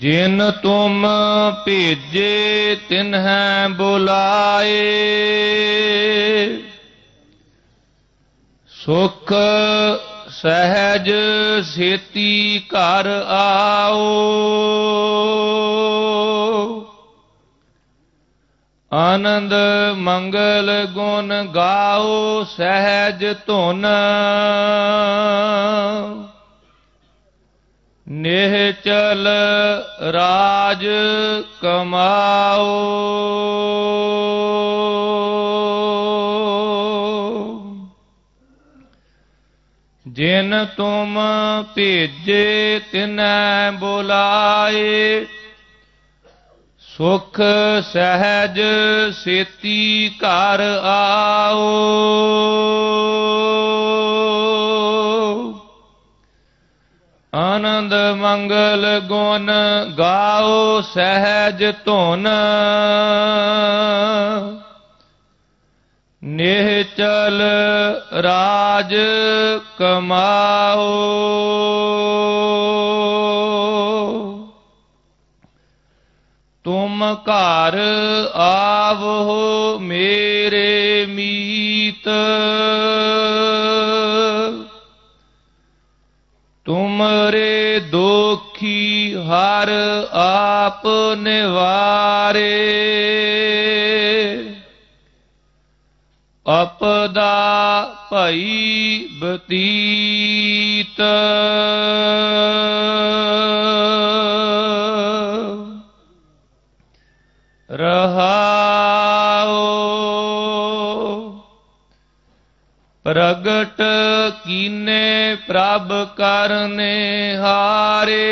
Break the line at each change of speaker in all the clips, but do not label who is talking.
ਜਿਨ ਤੁਮ ਭੇਜੇ ਤਿਨਹਿ ਬੁਲਾਏ। ਸੁਖ ਸਹਿਜ ਸੇਤੀ ਘਰ ਆਓ। ਆਨੰਦ ਮੰਗਲ ਗੁਣ ਗਾਓ, ਸਹਿਜ ਧੁਨ। ਨਿਹਚਲ ਰਾਜ ਕਮਾਓ। ਜਿਨ ਤੁਮ ਭੇਜੇ ਤਿਨੈ ਬੁਲਾਏ ਸੁਖ ਸਹਿਜ ਸੇਤੀ ਘਰ ਆਓ। ਆਨੰਦ ਮੰਗਲ ਗੁਣ ਗਾਓ ਸਹਿਜ ਧੁਨ। ਨਿਹਚਲ ਰਾਜ ਕਮਾਓ। ਤੁਮ ਘਰ ਆਵੋ ਮੇਰੇ ਮੀਤ। तुमरे दुखी हर आप निवारे। अपदा पई बतीत। रहा ਪ੍ਰਗਟ ਕੀਨੇ ਪ੍ਰਭ ਕਰਨੇ ਹਾਰੇ।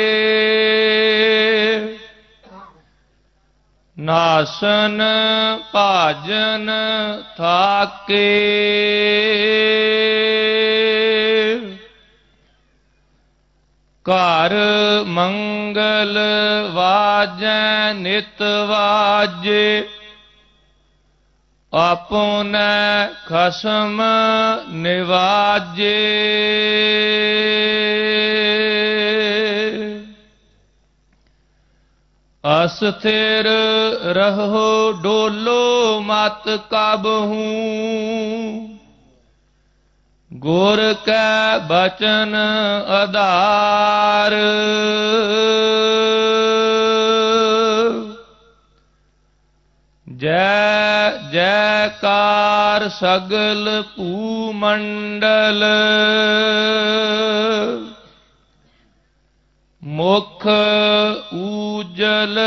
ਨਾਸਨ ਭਾਜਨ ਥਾਕੇ। ਘਰ ਮੰਗਲ ਵਾਜੈ ਨਿਤ ਵਾਜੇ। ਆਪੁਨੈ ਖਸਮ ਨਿਵਾਜੇ। ਅਸਥਿਰ ਰਹੋ ਡੋਲੋ ਮਤ ਕਬਹੂ ਗੁਰ ਕੈ ਬਚਨ ਆਧਾਰ ਜੈ ਕਾਰ ਸਗਲ ਭੂਮੰਡਲ। ਮੁਖ ਉਜਲ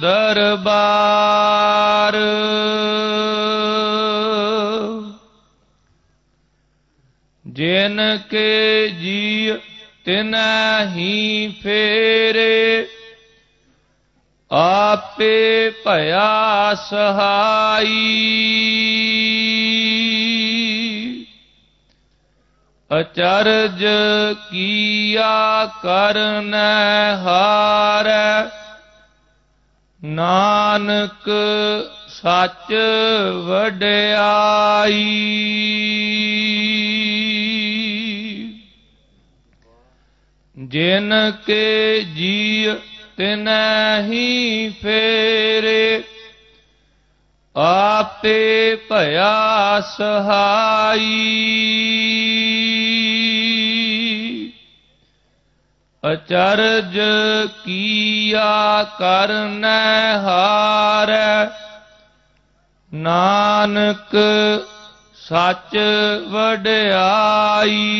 ਦਰਬਾਰ। ਜਿਨ ਕੇ ਜੀ ਤਿਨੈ ਫੇਰੇ ਆਪੇ ਭਇਆ ਸਹਾਈ। ਅਚਰਜ ਕੀਆ ਕਰਨੈ ਹਾਰੈ। ਨਾਨਕ ਸੱਚ ਵਡਿਆਈ। ਜਿਨ ਕੇ ਜੀ ਤਿਨੈ ਹੀ ਫੇਰੇ। ਆਪੇ ਭਇਆ ਸਹਾਈ। ਅਚਰਜ ਕੀਆ ਕਰਨੈ ਹਾਰੈ। ਨਾਨਕ ਸੱਚ ਵਡਿਆਈ।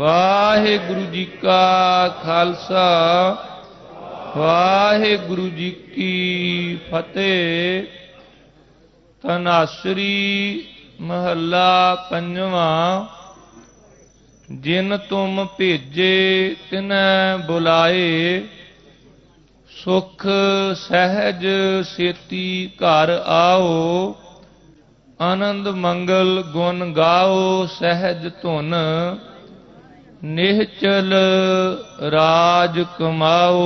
ਵਾਹਿਗੁਰੂ ਜੀ ਕਾ ਖਾਲਸਾ, ਵਾਹਿਗੁਰੂ ਜੀ ਕੀ ਫਤਿਹ। ਤਨਾਸਰੀ ਮਹੱਲਾ ਪੰਜਵਾਂ, ਜਿਨ ਤੁਮ ਭੇਜੇ ਤਿਨੈ ਬੁਲਾਏ, ਸੁਖ ਸਹਿਜ ਸੇਤੀ ਘਰ ਆਓ, ਆਨੰਦ ਮੰਗਲ ਗੁਣ ਗਾਓ, ਸਹਿਜ ਧੁਨ ਨਿਹਚਲ ਰਾਜ ਕਮਾਓ।